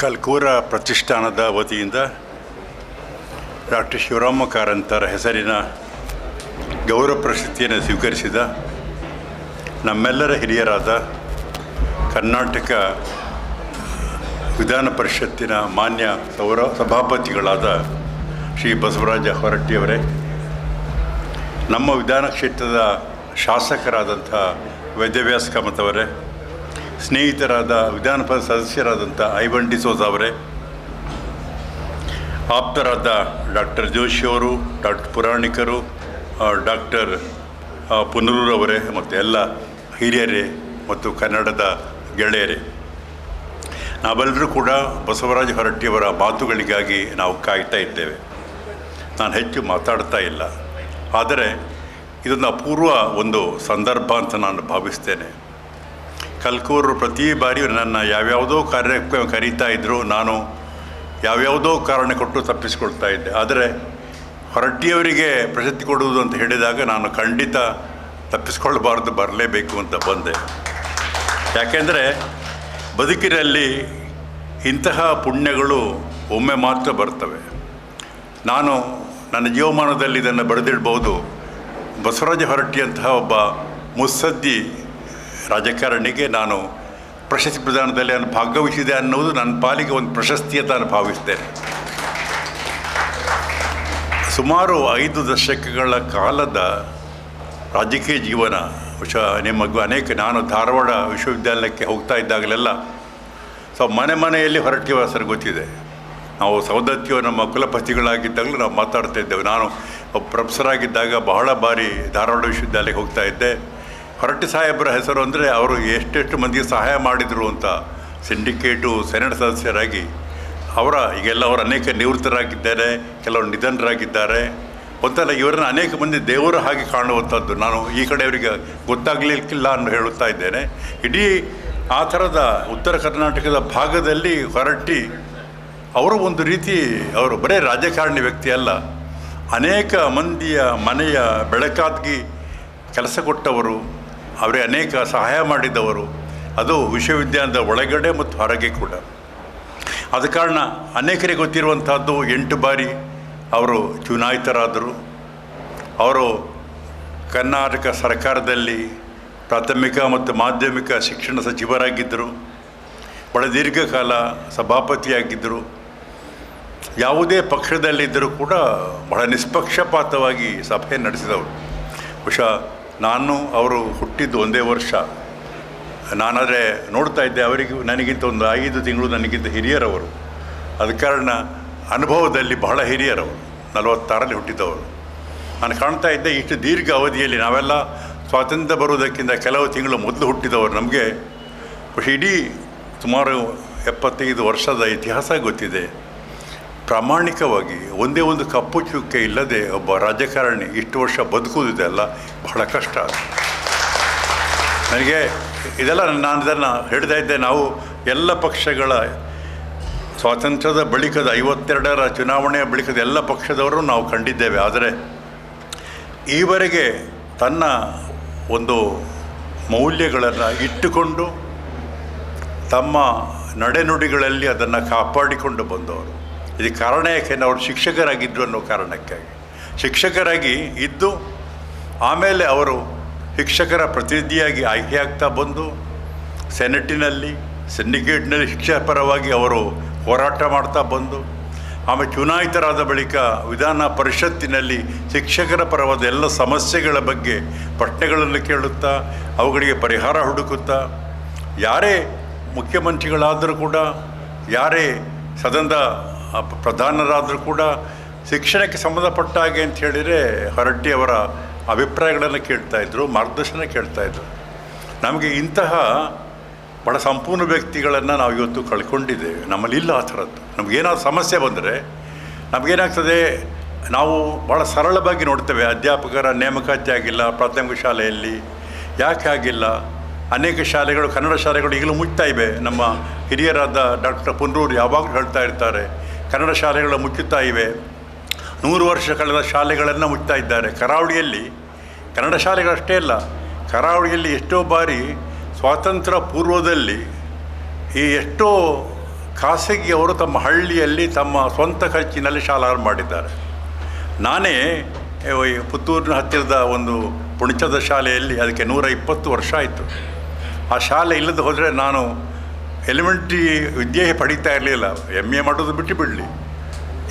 ಕಲ್ಕೂರ ಪ್ರತಿಷ್ಠಾನದ ವತಿಯಿಂದ ಡಾಕ್ಟರ್ ಶಿವರಾಮ ಕಾರಂತರ ಹೆಸರಿನ ಗೌರವ ಪ್ರಶಸ್ತಿಯನ್ನು ಸ್ವೀಕರಿಸಿದ ನಮ್ಮೆಲ್ಲರ ಹಿರಿಯರಾದ ಕರ್ನಾಟಕ ವಿಧಾನ ಪರಿಷತ್ತಿನ ಮಾನ್ಯ ಸೌರ ಸಭಾಪತಿಗಳಾದ ಶ್ರೀ ಬಸವರಾಜ ಹೊರಟ್ಟಿಯವರೇ, ನಮ್ಮ ವಿಧಾನ ಕ್ಷೇತ್ರದ ಶಾಸಕರಾದಂಥ ವೇದವ್ಯಾಸ ಕಾಮತ್ ಸ್ನೇಹಿತರಾದ ವಿಧಾನ ಪರಿಷತ್ ಸದಸ್ಯರಾದಂಥ ಐವನ್ ಡಿಸೋಸ್ ಅವರೇ, ಆಪ್ತರಾದ ಡಾಕ್ಟರ್ ಜೋಶಿಯವರು ಡಾಕ್ಟರ್ ಪುರಾಣಿಕರು ಡಾಕ್ಟರ್ ಪುನರೂರವರೇ ಮತ್ತು ಎಲ್ಲ ಹಿರಿಯರೇ ಮತ್ತು ಕನ್ನಡದ ಗೆಳೆಯರೇ. ನಾವೆಲ್ಲರೂ ಕೂಡ ಬಸವರಾಜ ಹೊರಟ್ಟಿಯವರ ಮಾತುಗಳಿಗಾಗಿ ನಾವು ಕಾಯ್ತಾ ಇದ್ದೇವೆ. ನಾನು ಹೆಚ್ಚು ಮಾತಾಡ್ತಾ ಇಲ್ಲ. ಆದರೆ ಇದೊಂದು ಅಪೂರ್ವ ಒಂದು ಸಂದರ್ಭ ಅಂತ ನಾನು ಭಾವಿಸ್ತೇನೆ. ಕಲ್ಕೂರು ಪ್ರತಿ ಬಾರಿ ನನ್ನ ಯಾವ್ಯಾವುದೋ ಕಾರ್ಯಕ್ಕೆ ಕರೀತಾ ಇದ್ದರು ನಾನು ಯಾವ್ಯಾವುದೋ ಕಾರಣ ಕೊಟ್ಟು ತಪ್ಪಿಸಿಕೊಳ್ತಾ ಇದ್ದೆ. ಆದರೆ ಹೊರಟ್ಟಿಯವರಿಗೆ ಪ್ರಶಸ್ತಿ ಕೊಡುವುದು ಅಂತ ಹೇಳಿದಾಗ ನಾನು ಖಂಡಿತ ತಪ್ಪಿಸ್ಕೊಳ್ಬಾರ್ದು, ಬರಲೇಬೇಕು ಅಂತ ಬಂದೆ. ಯಾಕೆಂದರೆ ಬದುಕಿನಲ್ಲಿ ಇಂತಹ ಪುಣ್ಯಗಳು ಒಮ್ಮೆ ಮಾತ್ರ ಬರ್ತವೆ. ನಾನು ನನ್ನ ಜೀವಮಾನದಲ್ಲಿ ಇದನ್ನು ಬರೆದಿಡ್ಬೋದು. ಬಸವರಾಜ ಹೊರಟ್ಟಿಯಂತಹ ಒಬ್ಬ ಮುತ್ಸದ್ದಿ ರಾಜಕಾರಣಿಗೆ ನಾನು ಪ್ರಶಸ್ತಿ ಪ್ರದಾನದಲ್ಲಿ ನಾನು ಭಾಗವಹಿಸಿದೆ ಅನ್ನೋದು ನನ್ನ ಪಾಲಿಗೆ ಒಂದು ಪ್ರಶಸ್ತಿ ಅಂತ ನಾನು ಭಾವಿಸ್ತೇನೆ. ಸುಮಾರು ಐದು ದಶಕಗಳ ಕಾಲದ ರಾಜಕೀಯ ಜೀವನ ವಿಷ ನಿಮಗೂ ಅನೇಕ, ನಾನು ಧಾರವಾಡ ವಿಶ್ವವಿದ್ಯಾಲಯಕ್ಕೆ ಹೋಗ್ತಾ ಇದ್ದಾಗಲೆಲ್ಲ ಸೊ ಮನೆ ಮನೆಯಲ್ಲಿ ಹೊರಟಿವ ಸರ್ ಗೊತ್ತಿದೆ. ನಾವು ಸೌದತ್ತಿಯೋ ನಮ್ಮ ಕುಲಪತಿಗಳಾಗಿದ್ದಾಗಲೂ ನಾವು ಮಾತಾಡ್ತಾ ಇದ್ದೇವೆ. ನಾನು ಪ್ರೊಫೆಸರ್ ಆಗಿದ್ದಾಗ ಬಹಳ ಬಾರಿ ಧಾರವಾಡ ವಿಶ್ವವಿದ್ಯಾಲಯಕ್ಕೆ ಹೋಗ್ತಾ ಇದ್ದೆ. ಹೊರಟ್ಟಿ ಸಾಹೇಬರ ಹೆಸರು ಅಂದರೆ ಅವರು ಎಷ್ಟೆಷ್ಟು ಮಂದಿಗೆ ಸಹಾಯ ಮಾಡಿದರು ಅಂತ ಸಿಂಡಿಕೇಟು ಸೆನೆಟ್ ಸದಸ್ಯರಾಗಿ. ಅವರ ಈಗೆಲ್ಲ ಅವರು ಅನೇಕ ನಿವೃತ್ತರಾಗಿದ್ದಾರೆ, ಕೆಲವರು ನಿಧನರಾಗಿದ್ದಾರೆ. ಒಂಥರ ಇವರನ್ನು ಅನೇಕ ಮಂದಿ ದೇವರ ಹಾಗೆ ಕಾಣುವಂಥದ್ದು. ನಾನು ಈ ಕಡೆಯವರಿಗೆ ಗೊತ್ತಾಗಲಿಕ್ಕಿಲ್ಲ ಅಂತ ಹೇಳುತ್ತಾ ಇದ್ದೇನೆ. ಇಡೀ ಆ ಥರದ ಉತ್ತರ ಕರ್ನಾಟಕದ ಭಾಗದಲ್ಲಿ ಹೊರಟ್ಟಿ ಅವರು ಒಂದು ರೀತಿ ಅವರು ಬರೇ ರಾಜಕಾರಣಿ ವ್ಯಕ್ತಿ ಅಲ್ಲ. ಅನೇಕ ಮಂದಿಯ ಮನೆಯ ಬೆಳಕಾಗಿ ಕೆಲಸ ಕೊಟ್ಟವರು ಅವರಿಗೆ ಅನೇಕ ಸಹಾಯ ಮಾಡಿದವರು. ಅದು ವಿಶ್ವವಿದ್ಯಾಲಯದ ಒಳಗಡೆ ಮತ್ತು ಹೊರಗೆ ಕೂಡ. ಆದ ಕಾರಣ ಅನೇಕರಿಗೆ ಗೊತ್ತಿರುವಂಥದ್ದು ಎಂಟು ಬಾರಿ ಅವರು ಚುನಾಯಿತರಾದರು. ಅವರು ಕರ್ನಾಟಕ ಸರ್ಕಾರದಲ್ಲಿ ಪ್ರಾಥಮಿಕ ಮತ್ತು ಮಾಧ್ಯಮಿಕ ಶಿಕ್ಷಣ ಸಚಿವರಾಗಿದ್ದರು. ಬಹಳ ದೀರ್ಘಕಾಲ ಸಭಾಪತಿಯಾಗಿದ್ದರು. ಯಾವುದೇ ಪಕ್ಷದಲ್ಲಿದ್ದರೂ ಕೂಡ ಬಹಳ ನಿಷ್ಪಕ್ಷಪಾತವಾಗಿ ಸಭೆ ನಡೆಸಿದವರು. ಬಹುಶಃ ನಾನು ಅವರು ಹುಟ್ಟಿದ್ದು ಒಂದೇ ವರ್ಷ. ನಾನಾದರೆ ನೋಡ್ತಾ ಇದ್ದೆ ಅವರಿಗೆ, ನನಗಿಂತ ಒಂದು ಐದು ತಿಂಗಳು ನನಗಿಂತ ಹಿರಿಯರವರು. ಅದ ಕಾರಣ ಅನುಭವದಲ್ಲಿ ಬಹಳ ಹಿರಿಯರವರು, ನಲವತ್ತಾರಲ್ಲಿ ಹುಟ್ಟಿದವರು. ನಾನು ಕಾಣ್ತಾ ಇದ್ದೆ ಇಷ್ಟು ದೀರ್ಘ ಅವಧಿಯಲ್ಲಿ ನಾವೆಲ್ಲ ಸ್ವಾತಂತ್ರ್ಯ ಬರುವುದಕ್ಕಿಂತ ಕೆಲವು ತಿಂಗಳು ಮೊದಲು ಹುಟ್ಟಿದವರು ನಮಗೆ. ಇಡೀ ಸುಮಾರು ಎಪ್ಪತ್ತೈದು ವರ್ಷದ ಇತಿಹಾಸ ಗೊತ್ತಿದೆ. ಪ್ರಾಮಾಣಿಕವಾಗಿ ಒಂದೇ ಒಂದು ಕಪ್ಪು ಚುಕ್ಕೆ ಇಲ್ಲದೆ ಒಬ್ಬ ರಾಜಕಾರಣಿ ಇಷ್ಟು ವರ್ಷ ಬದುಕುವುದಿದೆಲ್ಲ ಬಹಳ ಕಷ್ಟ. ನನಗೆ ಇದೆಲ್ಲ ನಾನು ಇದನ್ನು ಹೇಳ್ತಾ ಇದ್ದೆ, ನಾವು ಎಲ್ಲ ಪಕ್ಷಗಳ ಸ್ವಾತಂತ್ರ್ಯದ ಬಳಿಕದ ಐವತ್ತೆರಡರ ಚುನಾವಣೆಯ ಬಳಿಕದ ಎಲ್ಲ ಪಕ್ಷದವರು ನಾವು ಕಂಡಿದ್ದೇವೆ. ಆದರೆ ಈವರೆಗೆ ತನ್ನ ಒಂದು ಮೌಲ್ಯಗಳನ್ನು ಇಟ್ಟುಕೊಂಡು ತಮ್ಮ ನಡೆನುಡಿಗಳಲ್ಲಿ ಅದನ್ನು ಕಾಪಾಡಿಕೊಂಡು ಬಂದವರು. ಇದಕ್ಕೆ ಕಾರಣ ಯಾಕೆಂದರೆ ಅವರು ಶಿಕ್ಷಕರಾಗಿದ್ದರು ಅನ್ನೋ ಕಾರಣಕ್ಕಾಗಿ. ಶಿಕ್ಷಕರಾಗಿ ಇದ್ದು ಆಮೇಲೆ ಅವರು ಶಿಕ್ಷಕರ ಪ್ರತಿನಿಧಿಯಾಗಿ ಆಯ್ಕೆಯಾಗ್ತಾ ಬಂದು ಸೆನೆಟಿನಲ್ಲಿ, ಸಿಂಡಿಕೇಟ್ನಲ್ಲಿ ಶಿಕ್ಷಕ ಪರವಾಗಿ ಅವರು ಹೋರಾಟ ಮಾಡ್ತಾ ಬಂದು, ಆಮೇಲೆ ಚುನಾಯಿತರಾದ ಬಳಿಕ ವಿಧಾನ ಪರಿಷತ್ತಿನಲ್ಲಿ ಶಿಕ್ಷಕರ ಪರವಾದ ಎಲ್ಲ ಸಮಸ್ಯೆಗಳ ಬಗ್ಗೆ ಪ್ರಶ್ನೆಗಳನ್ನು ಕೇಳುತ್ತಾ, ಅವುಗಳಿಗೆ ಪರಿಹಾರ ಹುಡುಕುತ್ತಾ, ಯಾರೇ ಮುಖ್ಯಮಂತ್ರಿಗಳಾದರೂ ಕೂಡ, ಯಾರೇ ಸದನದ ಪ್ರಧಾನರಾದರೂ ಕೂಡ ಶಿಕ್ಷಣಕ್ಕೆ ಸಂಬಂಧಪಟ್ಟ ಹಾಗೆ ಅಂತ ಹೇಳಿದರೆ ಹೊರಟ್ಟಿಯವರ ಅಭಿಪ್ರಾಯಗಳನ್ನು ಕೇಳ್ತಾಯಿದ್ರು ಮಾರ್ಗದರ್ಶನ ಕೇಳ್ತಾ ಇದ್ದರು ನಮಗೆ ಇಂತಹ ಬಹಳ ಸಂಪೂರ್ಣ ವ್ಯಕ್ತಿಗಳನ್ನು ನಾವು ಇವತ್ತು ಕಳ್ಕೊಂಡಿದ್ದೇವೆ. ನಮ್ಮಲ್ಲಿ ಇಲ್ಲ ಆ ಥರದ್ದು. ನಮಗೇನಾದ್ರು ಸಮಸ್ಯೆ ಬಂದರೆ ನಮಗೇನಾಗ್ತದೆ, ನಾವು ಭಾಳ ಸರಳವಾಗಿ ನೋಡ್ತೇವೆ. ಅಧ್ಯಾಪಕರ ನೇಮಕಾತಿ ಆಗಿಲ್ಲ, ಪ್ರಾಥಮಿಕ ಶಾಲೆಯಲ್ಲಿ ಯಾಕೆ ಆಗಿಲ್ಲ? ಅನೇಕ ಶಾಲೆಗಳು, ಕನ್ನಡ ಶಾಲೆಗಳು ಈಗಲೂ ಮುಚ್ತಾ ಇವೆ. ನಮ್ಮ ಹಿರಿಯರಾದ ಡಾಕ್ಟರ್ ಪುನರೂರು ಯಾವಾಗಲೂ ಹೇಳ್ತಾ ಇರ್ತಾರೆ ಕನ್ನಡ ಶಾಲೆಗಳು ಮುಚ್ಚುತ್ತಾ ಇವೆ. ನೂರು ವರ್ಷ ಕಳೆದ ಶಾಲೆಗಳನ್ನು ಮುಚ್ಚುತ್ತಾ ಇದ್ದಾರೆ. ಕರಾವಳಿಯಲ್ಲಿ, ಕನ್ನಡ ಶಾಲೆಗಳಷ್ಟೇ ಅಲ್ಲ, ಕರಾವಳಿಯಲ್ಲಿ ಎಷ್ಟೋ ಬಾರಿ ಸ್ವಾತಂತ್ರ್ಯ ಪೂರ್ವದಲ್ಲಿ ಈ ಎಷ್ಟೋ ಖಾಸಗಿಯವರು ತಮ್ಮ ಹಳ್ಳಿಯಲ್ಲಿ ತಮ್ಮ ಸ್ವಂತ ಖರ್ಚಿನಲ್ಲಿ ಶಾಲಾ ಮಾಡಿದ್ದಾರೆ. ನಾನೇ ಪುತ್ತೂರಿನ ಹತ್ತಿರದ ಒಂದು ಪುಣಚದ ಶಾಲೆಯಲ್ಲಿ ಅದಕ್ಕೆ ನೂರ ಇಪ್ಪತ್ತು ವರ್ಷ ಆಯಿತು. ಆ ಶಾಲೆ ಇಲ್ಲದೆ ಹೋದರೆ ನಾನು ಎಲಿಮೆಂಟ್ರಿ ವಿದ್ಯೆ ಪಡೀತಾ ಇರಲಿಲ್ಲ. ಎಂ ಎ ಮಾಡೋದು ಬಿಟ್ಟು ಬಿಡಲಿ.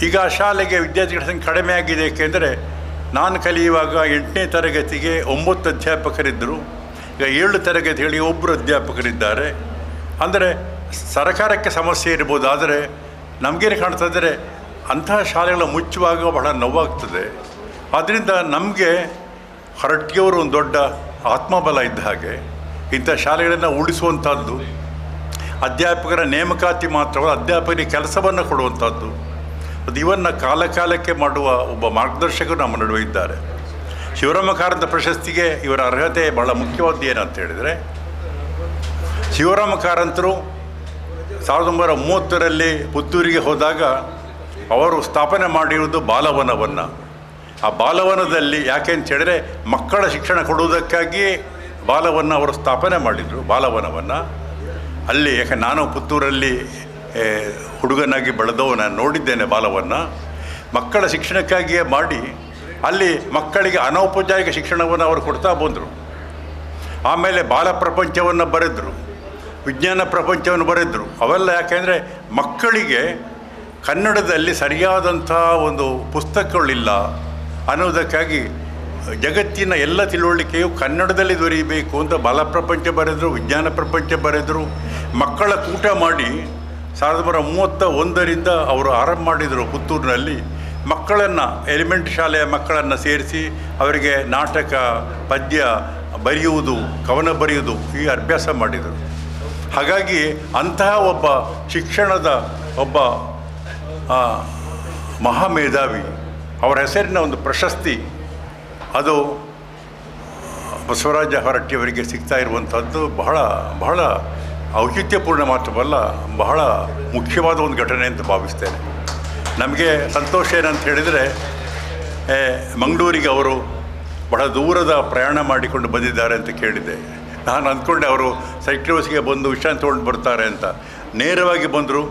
ಈಗ ಶಾಲೆಗೆ ವಿದ್ಯಾರ್ಥಿಗಳ ಸಂಖ್ಯೆ ಕಡಿಮೆ ಆಗಿದೆ. ಏಕೆಂದರೆ ನಾನು ಕಲಿಯುವಾಗ ಎಂಟನೇ ತರಗತಿಗೆ ಒಂಬತ್ತು ಅಧ್ಯಾಪಕರಿದ್ದರು. ಈಗ ಏಳು ತರಗತಿಗಳಿಗೆ ಒಬ್ಬರು ಅಧ್ಯಾಪಕರಿದ್ದಾರೆ. ಅಂದರೆ ಸರ್ಕಾರಕ್ಕೆ ಸಮಸ್ಯೆ ಇರ್ಬೋದು. ಆದರೆ ನಮಗೇನು ಕಾಣ್ತಾ ಇದ್ದರೆ? ಅಂತಹ ಶಾಲೆಗಳ ಮುಚ್ಚುವಾಗ ಬಹಳ ನೋವಾಗ್ತದೆ. ಆದ್ದರಿಂದ ನಮಗೆ ಹೊರಟ್ಟಿಯವರು ಒಂದು ದೊಡ್ಡ ಆತ್ಮಬಲ ಇದ್ದ ಹಾಗೆ ಇಂಥ ಶಾಲೆಗಳನ್ನು ಉಳಿಸುವಂಥದ್ದು ಅಧ್ಯಾಪಕರ ನೇಮಕಾತಿ ಮಾತ್ರವಲ್ಲ, ಅಧ್ಯಾಪಕರಿಗೆ ಕೆಲಸವನ್ನು ಕೊಡುವಂಥದ್ದು ಅದು ಇವನ್ನು ಕಾಲಕಾಲಕ್ಕೆ ಮಾಡುವ ಒಬ್ಬ ಮಾರ್ಗದರ್ಶಕರು ನಮ್ಮ ನಡುವೆ ಇದ್ದಾರೆ. ಶಿವರಾಮ ಕಾರಂತ ಪ್ರಶಸ್ತಿಗೆ ಇವರ ಅರ್ಹತೆ ಬಹಳ ಮುಖ್ಯವಾದ್ದು ಏನಂತ ಹೇಳಿದರೆ, ಶಿವರಾಮ ಕಾರಂತರು ಸಾವಿರದ ಒಂಬೈನೂರ ಮೂವತ್ತರಲ್ಲಿ ಪುತ್ತೂರಿಗೆ ಹೋದಾಗ ಅವರು ಸ್ಥಾಪನೆ ಮಾಡಿರುವುದು ಬಾಲವನವನ್ನು. ಆ ಬಾಲವನದಲ್ಲಿ ಯಾಕೆ ಅಂತ ಹೇಳಿದ್ರೆ, ಮಕ್ಕಳ ಶಿಕ್ಷಣ ಕೊಡುವುದಕ್ಕಾಗಿ ಬಾಲವನ್ನು ಅವರು ಸ್ಥಾಪನೆ ಮಾಡಿದರು, ಬಾಲವನವನ್ನು. ಅಲ್ಲಿ ಯಾಕೆ ನಾನು ಪುತ್ತೂರಲ್ಲಿ ಹುಡುಗನಾಗಿ ಬೆಳೆದವನ ನೋಡಿದ್ದೇನೆ ಬಾಲವನ್ನು. ಮಕ್ಕಳ ಶಿಕ್ಷಣಕ್ಕಾಗಿಯೇ ಮಾಡಿ, ಅಲ್ಲಿ ಮಕ್ಕಳಿಗೆ ಅನೌಪಚಾರಿಕ ಶಿಕ್ಷಣವನ್ನು ಅವರು ಕೊಡ್ತಾ ಬಂದರು. ಆಮೇಲೆ ಬಾಲ ಪ್ರಪಂಚವನ್ನು ಬರೆದರು, ವಿಜ್ಞಾನ ಪ್ರಪಂಚವನ್ನು ಬರೆದರು. ಅವೆಲ್ಲ ಯಾಕೆಂದರೆ ಮಕ್ಕಳಿಗೆ ಕನ್ನಡದಲ್ಲಿ ಸರಿಯಾದಂಥ ಒಂದು ಪುಸ್ತಕಗಳಿಲ್ಲ ಅನ್ನೋದಕ್ಕಾಗಿ ಜಗತ್ತಿನ ಎಲ್ಲ ತಿಳುವಳಿಕೆಯು ಕನ್ನಡದಲ್ಲಿ ದೊರೆಯಬೇಕು ಅಂತ ಬಾಲ ಪ್ರಪಂಚ ಬರೆದರು, ವಿಜ್ಞಾನ ಪ್ರಪಂಚ ಬರೆದರು, ಮಕ್ಕಳ ಕೂಟ ಮಾಡಿ ಸಾವಿರದ ಒಂಬೈನೂರ ಮೂವತ್ತ ಒಂದರಿಂದ ಅವರು ಆರಂಭ ಮಾಡಿದರು ಪುತ್ತೂರಿನಲ್ಲಿ. ಮಕ್ಕಳನ್ನು, ಎಲಿಮೆಂಟ್ ಶಾಲೆಯ ಮಕ್ಕಳನ್ನು ಸೇರಿಸಿ ಅವರಿಗೆ ನಾಟಕ, ಪದ್ಯ ಬರೆಯುವುದು, ಕವನ ಬರೆಯುವುದು ಈ ಅಭ್ಯಾಸ ಮಾಡಿದರು. ಹಾಗಾಗಿ ಅಂತಹ ಒಬ್ಬ ಶಿಕ್ಷಣದ ಒಬ್ಬ ಮಹಾಮೇಧಾವಿ, ಅವರ ಹೆಸರಿನ ಒಂದು ಪ್ರಶಸ್ತಿ ಅದು, ಬಸವರಾಜ ಹೊರಟ್ಟಿಯವರಿಗೆ ಸಿಗ್ತಾ ಇರುವಂಥದ್ದು ಬಹಳ ಬಹಳ ಔಚಿತ್ಯಪೂರ್ಣ ಮಾತ್ರವಲ್ಲ, ಬಹಳ ಮುಖ್ಯವಾದ ಒಂದು ಘಟನೆ ಅಂತ ಭಾವಿಸ್ತೇನೆ. ನಮಗೆ ಸಂತೋಷ ಏನಂತ ಹೇಳಿದರೆ ಮಂಗಳೂರಿಗೆ ಅವರು ಬಹಳ ದೂರದ ಪ್ರಯಾಣ ಮಾಡಿಕೊಂಡು ಬಂದಿದ್ದಾರೆ ಅಂತ ಕೇಳಿದೆ ನಾನು ಅಂದ್ಕೊಂಡೆ ಅವರು ಸೈಕ್ಲೋಸ್ಗೆ ಬಂದು ವಿಶ್ರಾಂತಿ ತೊಗೊಂಡು ಬರ್ತಾರೆ ಅಂತ. ನೇರವಾಗಿ ಬಂದರು,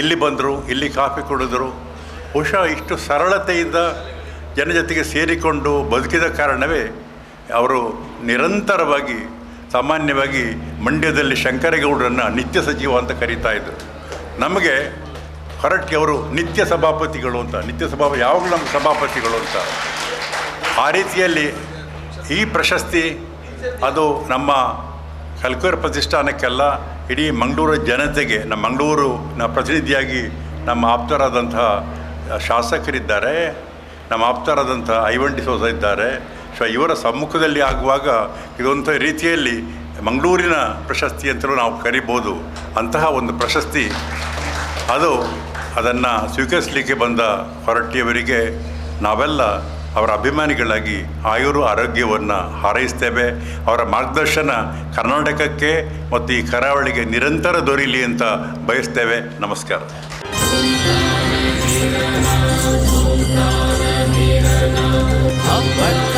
ಇಲ್ಲಿ ಬಂದರು, ಇಲ್ಲಿ ಕಾಫಿ ಕುಡಿದ್ರು. ಬಹುಶಃ ಇಷ್ಟು ಸರಳತೆಯಿಂದ ಜನ ಜೊತೆಗೆ ಸೇರಿಕೊಂಡು ಬದುಕಿದ ಕಾರಣವೇ ಅವರು ನಿರಂತರವಾಗಿ, ಸಾಮಾನ್ಯವಾಗಿ ಮಂಡ್ಯದಲ್ಲಿ ಶಂಕರೇಗೌಡರನ್ನು ನಿತ್ಯ ಸಚಿವ ಅಂತ ಕರೀತಾ ಇದ್ದರು ನಮಗೆ ಹೊರಟ್ಟಿ ಅವರು ನಿತ್ಯ ಸಭಾಪತಿಗಳು ಅಂತ, ನಿತ್ಯ ಸಭಾ, ಯಾವಾಗಲೂ ನಮ್ಮ ಸಭಾಪತಿಗಳು ಅಂತ. ಆ ರೀತಿಯಲ್ಲಿ ಈ ಪ್ರಶಸ್ತಿ ಅದು ನಮ್ಮ ಕಲ್ಕೂರ್ ಪ್ರತಿಷ್ಠಾನಕ್ಕೆಲ್ಲ ಇಡೀ ಮಂಗಳೂರು ಜನತೆಗೆ, ನಮ್ಮ ಮಂಗಳೂರಿನ ಪ್ರತಿನಿಧಿಯಾಗಿ ನಮ್ಮ ಆಪ್ತರಾದಂತಹ ಶಾಸಕರಿದ್ದಾರೆ. ನಮ್ಮ ಆಪ್ತರಾದಂಥ ಐವಂಟಿ ಸೋಸ ಇದ್ದಾರೆ. ಸೊ ಇವರ ಸಮ್ಮುಖದಲ್ಲಿ ಆಗುವಾಗ ಇದೊಂಥ ರೀತಿಯಲ್ಲಿ ಮಂಗಳೂರಿನ ಪ್ರಶಸ್ತಿ ಅಂತಲೂ ನಾವು ಕರಿಬೋದು. ಅಂತಹ ಒಂದು ಪ್ರಶಸ್ತಿ ಅದು ಅದನ್ನು ಸ್ವೀಕರಿಸಲಿಕ್ಕೆ ಬಂದ ಹೊರಟ್ಟಿಯವರಿಗೆ ನಾವೆಲ್ಲ ಅವರ ಅಭಿಮಾನಿಗಳಾಗಿ ಆಯುರು ಆರೋಗ್ಯವನ್ನು ಹಾರೈಸ್ತೇವೆ. ಅವರ ಮಾರ್ಗದರ್ಶನ ಕರ್ನಾಟಕಕ್ಕೆ ಮತ್ತು ಈ ಕರಾವಳಿಗೆ ನಿರಂತರ ದೊರೀಲಿ ಅಂತ ಬಯಸ್ತೇವೆ. ನಮಸ್ಕಾರ. Hãy subscribe